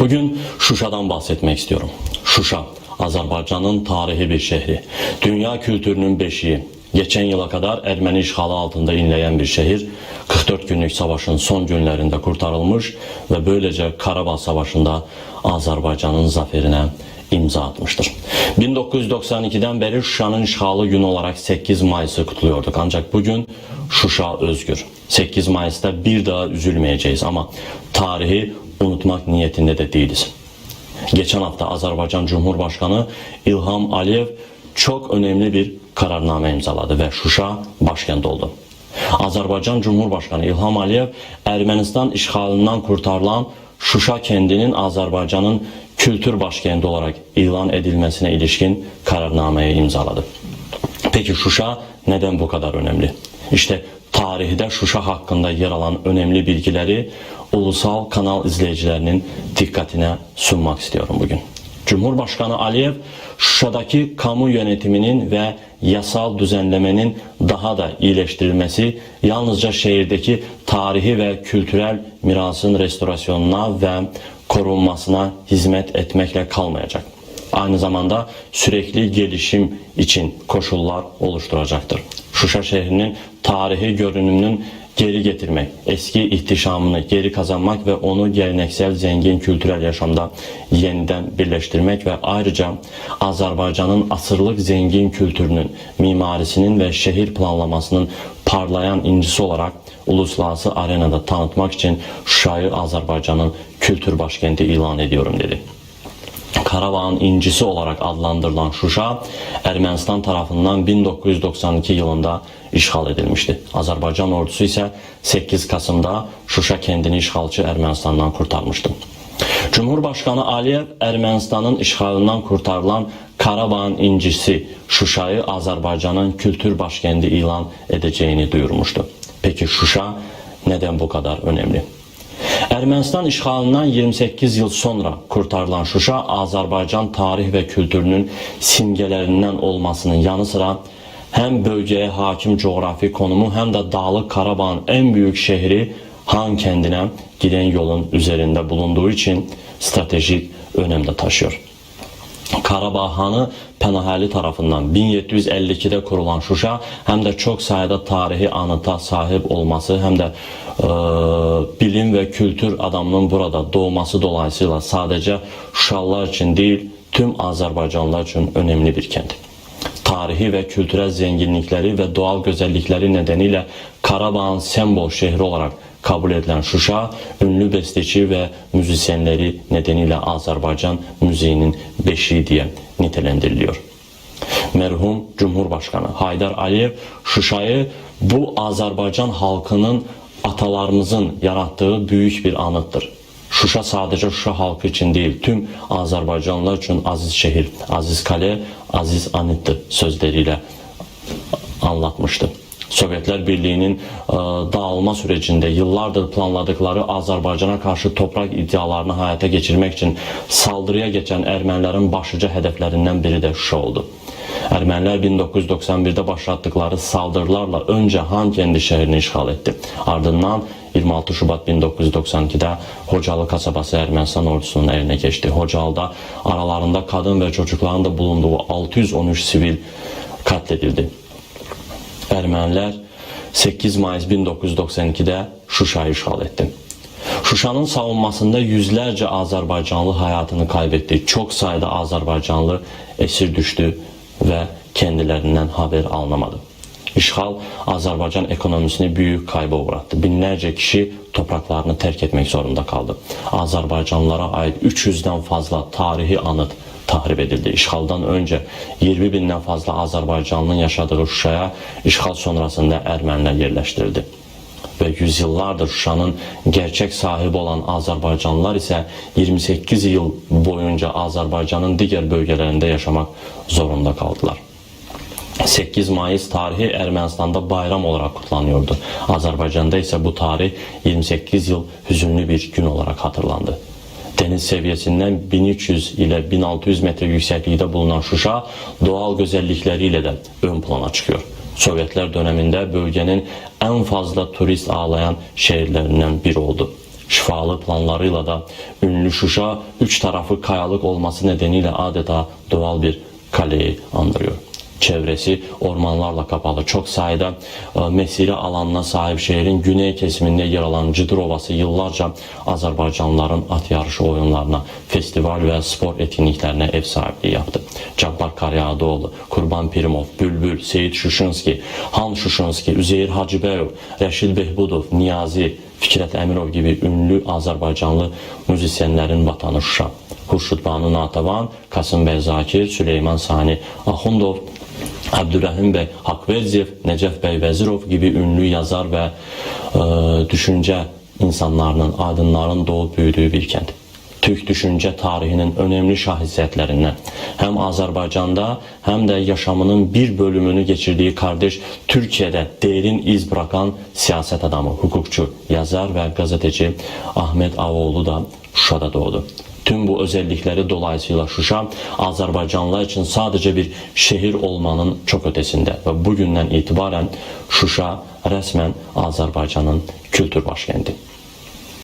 Bugün Şuşa'dan bahsetmek istiyorum. Şuşa, Azerbaycan'ın tarihi bir şehri. Dünya kültürünün beşiği. Geçen yıla kadar Ermeni işğalı altında inleyen bir şehir, 44 günlük savaşın son günlerinde kurtarılmış ve böylece Karabağ Savaşı'nda Azerbaycan'ın zaferine imza atmıştır. 1992'den beri Şuşa'nın işğalı günü olarak 8 Mayıs'ı kutluyorduk. Ancak bugün Şuşa özgür. 8 Mayıs'ta bir daha üzülmeyeceğiz ama tarihi unutmak niyetinde de değiliz. Geçen hafta Azerbaycan Cumhurbaşkanı İlham Aliyev çok önemli bir kararname imzaladı ve Şuşa başkent oldu. Azerbaycan Cumhurbaşkanı İlham Aliyev Ermenistan işğalından kurtarılan Şuşa kendinin Azerbaycan'ın kültür başkenti olarak ilan edilmesine ilişkin kararnameyi imzaladı. Peki Şuşa neden bu kadar önemli? İşte tarihte Şuşa hakkında yer alan önemli bilgileri ulusal kanal izleyicilerinin dikkatine sunmak istiyorum bugün. Cumhurbaşkanı Aliyev Şuşa'daki kamu yönetiminin ve yasal düzenlemenin daha da iyileştirilmesi yalnızca şehirdeki tarihi ve kültürel mirasın restorasyonuna ve korunmasına hizmet etmekle kalmayacak. Aynı zamanda sürekli gelişim için koşullar oluşturacaktır. Şuşa şehrinin tarihi görünümünün geri getirmek, eski ihtişamını geri kazanmak ve onu geleneksel zengin kültürel yaşamda yeniden birleştirmek ve ayrıca Azerbaycan'ın asırlık zengin kültürünün, mimarisinin ve şehir planlamasının parlayan incisi olarak uluslararası arenada tanıtmak için Şuşa'yı Azerbaycan'ın kültür başkenti ilan ediyorum dedi. Karabağ'ın incisi olarak adlandırılan Şuşa, Ermənistan tarafından 1992 yılında işgal edilmişti. Azerbaycan ordusu ise 8 Kasım'da Şuşa kendini işgalçı Ermənistandan kurtarmıştı. Cumhurbaşkanı Aliyev Ermənistanın işğalından kurtarılan Karabağ'ın incisi Şuşa'yı Azerbaycan'ın kültür başkenti ilan edeceğini duyurmuştu. Peki Şuşa neden bu kadar önemli? Ermənistan işğalından 28 yıl sonra kurtarılan Şuşa, Azerbaycan tarih ve kültürünün simgelerinden olmasının yanı sıra hem bölgeye hakim coğrafi konumu hem de Dağlık Karabağ'ın en büyük şehri Han kendine giden yolun üzerinde bulunduğu için stratejik önem de taşıyor. Karabağ Hanı Pənahəli 1752'de kurulan Şuşa hem de çok sayıda tarihi anıta sahip olması hem de e, bilim ve kültür adamının burada doğması dolayısıyla sadece Şuşalılar için değil tüm Azerbaycanlılar için önemli bir kent. Tarihi ve kültürel zenginlikleri ve doğal güzellikleri nedeniyle Karabağ'ın sembol şehri olarak kabul edilen Şuşa, ünlü besteci ve müzisyenleri nedeniyle Azerbaycan müziğinin beşiği diye nitelendiriliyor. Merhum Cumhurbaşkanı Haydar Aliyev Şuşa'yı bu Azerbaycan halkının atalarımızın yarattığı büyük bir anıttır. Şuşa sadece Şuşa halkı için değil, tüm Azerbaycanlılar için aziz şehir, aziz kale, aziz anıttır sözleriyle anlatmıştı. Sovyetler Birliği'nin e, dağılma sürecinde yıllardır planladıkları Azerbaycan'a karşı toprak iddialarını hayata geçirmek için saldırıya geçen Ermenilerin başlıca hedeflerinden biri de Şuşa oldu. Ermeniler 1991'de başlattıkları saldırılarla önce Han kendi şehrini işgal etti. Ardından 26 Şubat 1992'de Hocalı kasabası Ermənistan ordusunun eline geçti. Hocalı'da aralarında kadın ve çocukların da bulunduğu 613 sivil katledildi. Ermənilər 8 Mayıs 1992'de Şuşa'yı işgal etti. Şuşanın savunmasında yüzlerce Azerbaycanlı hayatını kaybetti. Çok sayıda Azerbaycanlı esir düştü ve kendilerinden haber alınamadı. İşgal Azerbaycan ekonomisini büyük kayba uğrattı. Binlerce kişi topraklarını terk etmek zorunda kaldı. Azerbaycanlılara ait 300'den fazla tarihi anıt tahrip edildi. İşgaldan önce 20 binden fazla Azerbaycanlının yaşadığı Şuşaya işgal sonrasında Ermeniler yerleştirildi. Ve yüzyıllardır Şuşanın gerçek sahibi olan Azerbaycanlılar ise 28 yıl boyunca Azerbaycan'ın diğer bölgelerinde yaşamak zorunda kaldılar. 8 Mayıs tarihi Ermenistan'da bayram olarak kutlanıyordu. Azerbaycan'da ise bu tarih 28 yıl hüzünlü bir gün olarak hatırlandı. Deniz seviyesinden 1300 ile 1600 metre yüksekliğinde bulunan Şuşa doğal güzellikleriyle de ön plana çıkıyor. Sovyetler döneminde bölgenin en fazla turist ağlayan şehirlerinden biri oldu. şifalı planlarıyla da ünlü Şuşa üç tarafı kayalık olması nedeniyle adeta doğal bir kaleyi andırıyor. Çevresi ormanlarla kapalı. Çok sayıda e, mesire alanına sahip şehrin güney kesiminde yer alan Cıdır Ovası yıllarca Azerbaycanlıların at yarışı oyunlarına, festival ve spor etkinliklerine ev sahipliği yaptı. Cabbar Karyadoğlu, Kurban Pirimov, Bülbül, Seyit Şuşinski, Han Şuşinski, Üzeyir Hacıbəyov, Rəşid Behbudov, Niyazi, Fikrət Əmirov gibi ünlü Azərbaycanlı müzisyenlerin vatanı Şuşa. Xurşud Banu Natavan, Kasım Bəy Zakir, Süleyman Sani Axundov, Abdurrahim Bey Hakverdiyev, Necef Bey Vezirov gibi ünlü yazar ve e, düşünce insanlarının, aydınların doğup büyüdüğü bir kent. Türk düşünce tarihinin önemli şahsiyetlerinden hem Azerbaycan'da hem de yaşamının bir bölümünü geçirdiği kardeş Türkiye'de derin iz bırakan siyaset adamı, hukukçu, yazar ve gazeteci Ahmet Avoğlu da Şuşa'da doğdu. Tüm bu özellikleri dolayısıyla Şuşa Azerbaycanlılar için sadece bir şehir olmanın çok ötesinde ve bugünden itibaren Şuşa resmen Azerbaycan'ın kültür başkenti.